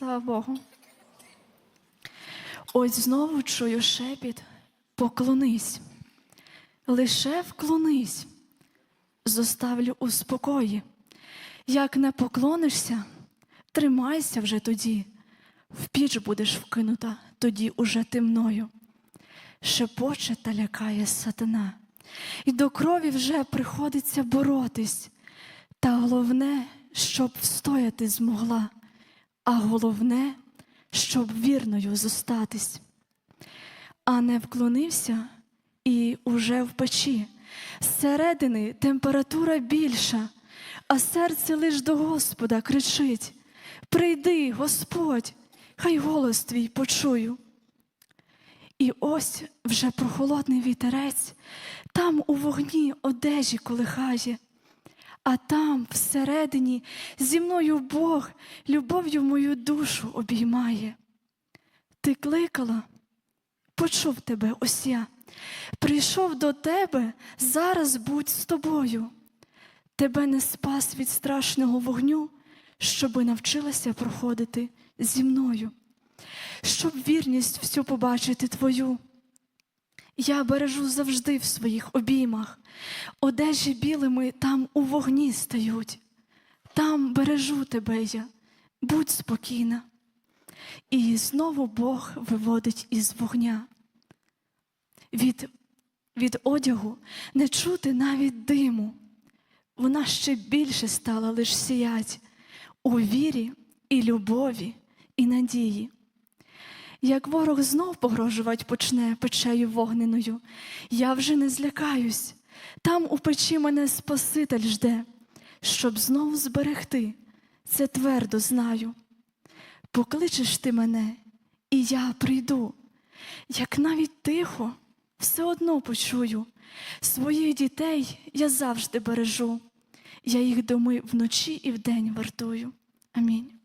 Слава Богу. Ось знову чую шепіт, поклонись, лише вклонись, зоставлю у спокої. Як не поклонишся, тримайся вже тоді, в піч будеш вкинута, тоді уже ти мною. Шепоче та лякає сатана, і до крові вже приходиться боротись. Та головне, щоб встояти змогла, а головне, щоб вірною зостатись. А не вклонився і уже в печі. Зсередини температура більша, а серце лиш до Господа кричить: Прийди, Господь, хай голос твій почую. І ось вже прохолодний вітерець, там у вогні одежі колихає, а там всередині зі мною Бог любов'ю мою душу обіймає. Ти кликала, почув тебе ось я, прийшов до тебе, зараз будь з тобою. Тебе не спас від страшного вогню, щоби навчилася проходити зі мною, щоб вірність всю побачити твою. Я бережу завжди в своїх обіймах, одежі білими там у вогні стають. Там бережу тебе я, будь спокійна. І знову Бог виводить із вогня. Від, від одягу не чути навіть диму. Вона ще більше стала лиш сіять у вірі і любові, і надії. Як ворог знов погрожувати почне печею вогненою, я вже не злякаюсь. Там у печі мене Спаситель жде, щоб знов зберегти, це твердо знаю. Покличеш ти мене, і я прийду, як навіть тихо, все одно почую. Своїх дітей я завжди бережу, я їх доми вночі і вдень вартую. Амінь.